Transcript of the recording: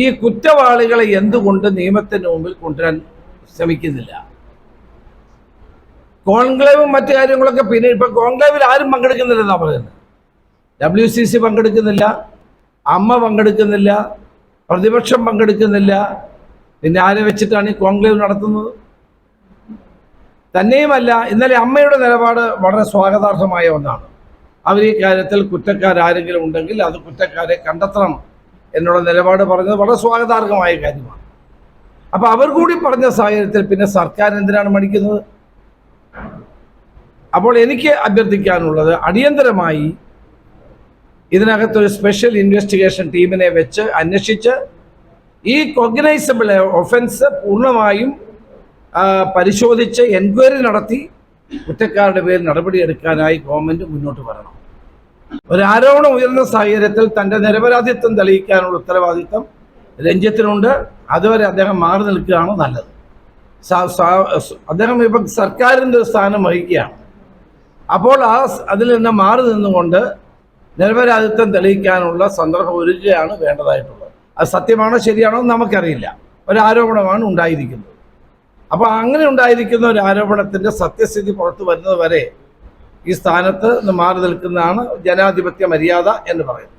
ഈ കുറ്റവാളികളെ എന്തുകൊണ്ട് നിയമത്തിന്റെ മുമ്പിൽ കൊണ്ടുവരാൻ ശ്രമിക്കുന്നില്ല? കോൺക്ലേവും മറ്റു കാര്യങ്ങളൊക്കെ പിന്നെ ഇപ്പൊ കോൺക്ലേവിൽ ആരും പങ്കെടുക്കുന്നില്ലെന്നാണ് പറയുന്നത്. ഡബ്ല്യു സി സി പങ്കെടുക്കുന്നില്ല അമ്മ പങ്കെടുക്കുന്നില്ല പ്രതിപക്ഷം പങ്കെടുക്കുന്നില്ല. പിന്നെ ആരെ വെച്ചിട്ടാണ് ഈ കോൺക്ലേവ് നടത്തുന്നത്? തന്നെയുമല്ല ഇന്നലെ അമ്മയുടെ നിലപാട് വളരെ സ്വാഗതാർഹമായ ഒന്നാണ്. അവർ ഈ കാര്യത്തിൽ കുറ്റക്കാരാരെങ്കിലും ഉണ്ടെങ്കിൽ അത് കുറ്റക്കാരെ കണ്ടെത്തണം. എന്നുള്ള നിലപാട് പറഞ്ഞത് വളരെ സ്വാഗതാർഹമായ കാര്യമാണ്. അപ്പോൾ അവർ കൂടി പറഞ്ഞ സാഹചര്യത്തിൽ പിന്നെ സർക്കാർ എന്തിനാണ് മടിക്കുന്നത്? അപ്പോൾ എനിക്ക് അഭ്യർത്ഥിക്കാനുള്ളത് അടിയന്തരമായി ഇതിനകത്തൊരു സ്പെഷ്യൽ ഇൻവെസ്റ്റിഗേഷൻ ടീമിനെ വെച്ച് അന്വേഷിച്ച് ഈ കൊഗ്നൈസബിൾ ഒഫൻസ് പൂർണമായും പരിശോധിച്ച് എൻക്വയറി നടത്തി കുറ്റക്കാരുടെ പേരിൽ നടപടിയെടുക്കാനായി ഗവൺമെന്റ് മുന്നോട്ട് വരണം. ഒരു ആരോപണം ഉയർന്ന സാഹചര്യത്തിൽ തന്റെ നിരപരാധിത്വം തെളിയിക്കാനുള്ള ഉത്തരവാദിത്വം രഞ്ജിത്തിനുണ്ട്. അതുവരെ അദ്ദേഹം മാറി നിൽക്കുകയാണ് നല്ലത്. അദ്ദേഹം ഇപ്പം സർക്കാരിന്റെ ഒരു സ്ഥാനം വഹിക്കുകയാണ്. അപ്പോൾ ആ അതിൽ നിന്ന് മാറി നിന്നുകൊണ്ട് നിരപരാധിത്വം തെളിയിക്കാനുള്ള സന്ദർഭം ഒരുക്കുകയാണ് വേണ്ടതായിട്ടുള്ളത്. അത് സത്യമാണോ ശരിയാണോ നമുക്കറിയില്ല. ഒരു ആരോപണമാണ് ഉണ്ടായിരിക്കുന്നത്. അപ്പോൾ അങ്ങനെ ഉണ്ടായിരിക്കുന്ന ഒരു ആരോപണത്തിന്റെ സത്യസ്ഥിതി പുറത്തു വരുന്നത് വരെ ഈ സ്ഥാനത്ത് നിന്ന് മാറി നിൽക്കുന്നതാണ് ജനാധിപത്യ മര്യാദ എന്ന് പറയുന്നത്.